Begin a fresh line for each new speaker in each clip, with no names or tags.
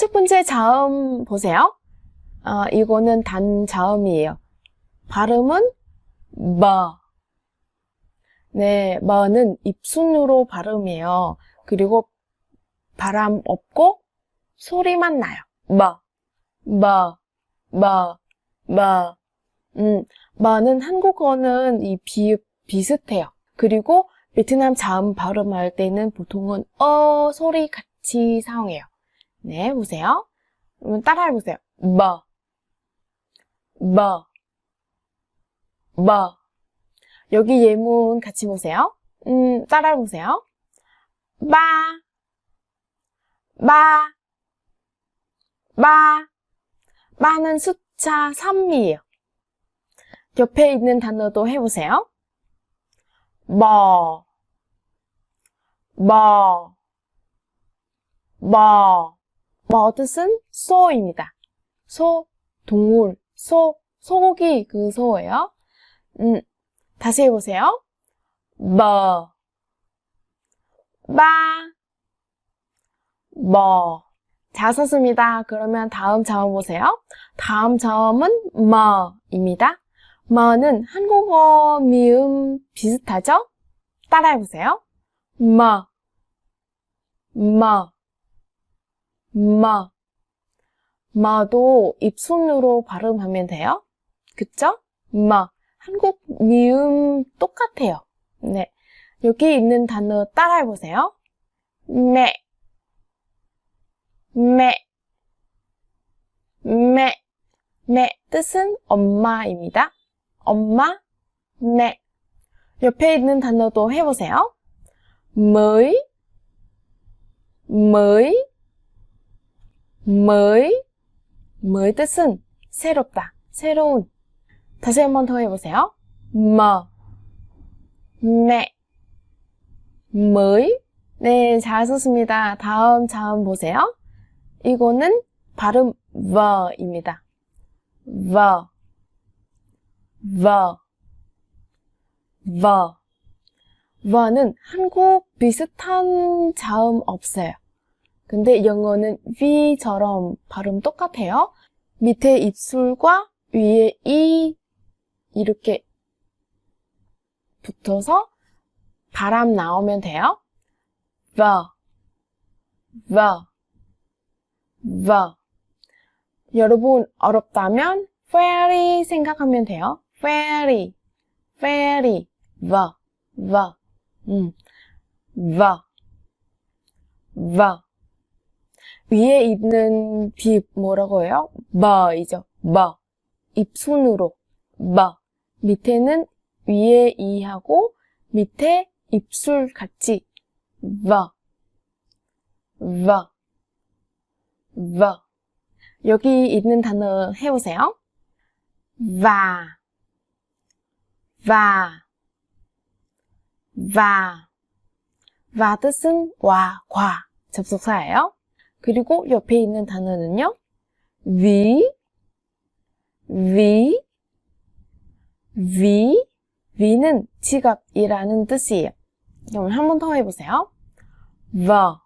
첫 번째 자음 보세요. 어, 이거는 단 자음이에요. 발음은 뭐. 네, 뭐는 입순으로 발음이에요. 그리고 바람 없고 소리만 나요. 뭐, 뭐, 뭐, 뭐. 음, 뭐는 한국어는 이 비읍 비슷해요. 그리고 베트남 자음 발음할 때는 보통은 어 소리 같이 사용해요. 네, 보세요. 그러면 따라해 보세요. 뭐, 뭐, 뭐. 여기 예문 같이 보세요. 음, 따라해 보세요. 바, 바, 바. 바는 숫자 3이에요. 옆에 있는 단어도 해보세요. 뭐, 뭐, 뭐. 뭐 뜻은 소입니다. 소, 동물, 소, 소고기 그 소예요. 음, 다시 해보세요. 뭐, 바, 뭐. 잘 썼습니다. 그러면 다음 자음 보세요. 다음 자음은 뭐입니다. 뭐는 한국어 미음 비슷하죠? 따라해보세요. 뭐, 뭐. 마. 마도 입순으로 발음하면 돼요. 그쵸? 마. 한국 미음 똑같아요. 네. 여기 있는 단어 따라해 보세요. 매. 매. 매. 매. 뜻은 엄마입니다. 엄마, 매. 옆에 있는 단어도 해보세요. mới, mới, mới, mới 뜻은 새롭다, 새로운. 다시 한 번 더 해보세요. 뭐, 매, mới. 네, 잘 썼습니다. 다음 자음 보세요. 이거는 발음 v입니다. v, v, v. v는 한국 비슷한 자음 없어요. 근데 영어는 V처럼 발음 똑같아요. 밑에 입술과 위에 이 이렇게 붙어서 바람 나오면 돼요. V, V, V. 여러분 어렵다면 very 생각하면 돼요. very, very, V, V, 음, V, V. 위에 있는 비 뭐라고 해요? 뭐이죠. 뭐. 입순으로 뭐. 밑에는 위에 이하고 밑에 입술 같이 뭐. 뭐. 뭐. 여기 있는 단어 해보세요. và và và và 뜻은 와, 과 접속사예요. 그리고 옆에 있는 단어는요. 위, 위, 위, 위는 지갑이라는 뜻이에요. 그럼 한 번 더 해보세요. vờ,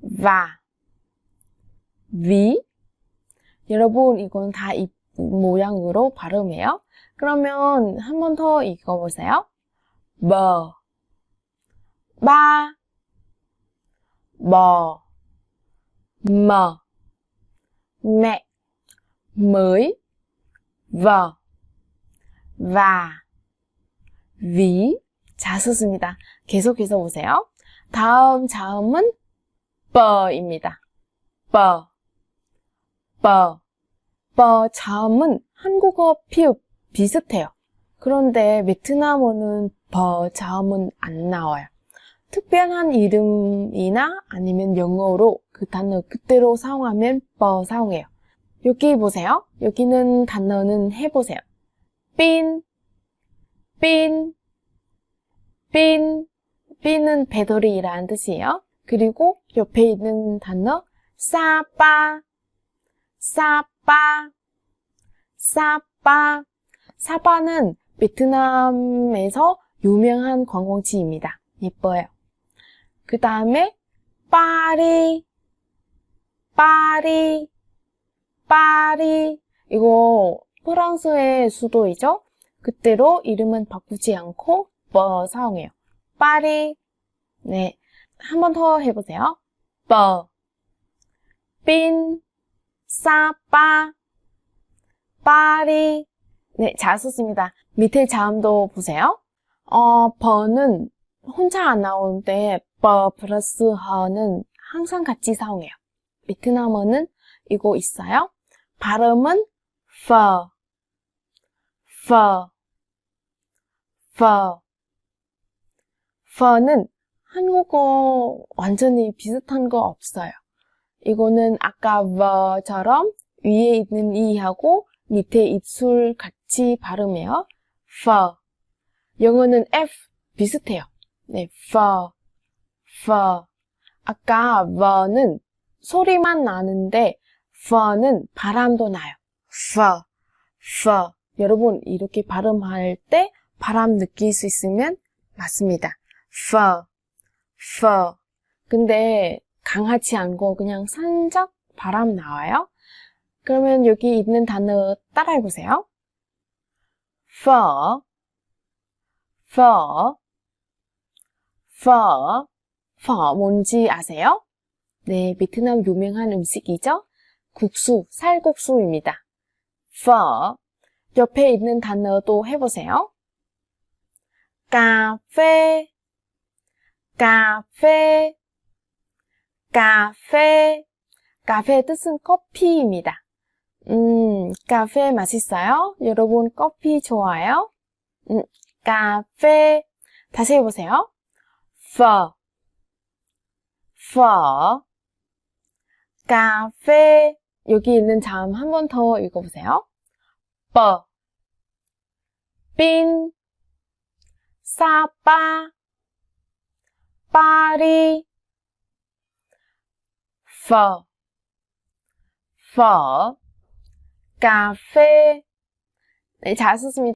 và, 위. 여러분, 이건 다이 모양으로 발음해요. 그러면 한 번 더 읽어보세요. bờ, ba, bò, mờ, mẹ, mới, vợ, và, 위. 잘 썼습니다. 계속해서 보세요. 다음 자음은 뻐입니다. 뻐, 뻐, 뻐 자음은 한국어 피읍 비슷해요. 그런데 베트남어는 버 자음은 안 나와요. 특별한 이름이나 아니면 영어로 그 단어 그대로 사용하면 버 사용해요. 여기 보세요. 여기는 단어는 해보세요. 빈, 빈, 빈, 빈은 배터리라는 뜻이에요. 그리고 옆에 있는 단어 사빠, 사빠, 사빠. 사빠는 베트남에서 유명한 관광지입니다. 예뻐요. 그 다음에 파리, 파리, 파리. 이거 프랑스의 수도이죠? 그때로 이름은 바꾸지 않고 버 사용해요. 파리. 네. 한 번 더 해보세요. 버. 빈, 사 빠, 파리. 네, 잘 썼습니다. 밑에 자음도 보세요. 어, 버는 혼자 안 나오는데 버 플러스 허는 항상 같이 사용해요. 베트남어는 이거 있어요. 발음은 퍼, 퍼, 퍼. 퍼는 한국어 완전히 비슷한 거 없어요. 이거는 아까 버처럼 위에 있는 이하고 밑에 입술 같이 발음해요. 퍼. 영어는 F 비슷해요. 네, 퍼, 퍼. 아까 버는 소리만 나는데 퍼는 바람도 나요. 퍼, 퍼. 여러분 이렇게 발음할 때 바람 느낄 수 있으면 맞습니다. 퍼, 퍼. 근데 강하지 않고 그냥 살짝 바람 나와요. 그러면 여기 있는 단어 따라해 보세요. 퍼, 퍼, 퍼. 퍼 뭔지 아세요? 네, 베트남 유명한 음식이죠? 국수, 살국수입니다. 퍼. 옆에 있는 단어도 해보세요. 카페, 카페, 카페. 카페 뜻은 커피입니다. 음, 카페 맛있어요? 여러분 커피 좋아요? 음, 카페. 다시 해보세요. 퍼, 퍼, 카페. 여기 있는 자음 한 번 더 읽어보세요. 뻐, 빈, 사빠, 파리, 퍼, 퍼, 카페. 네, 잘 썼습니다.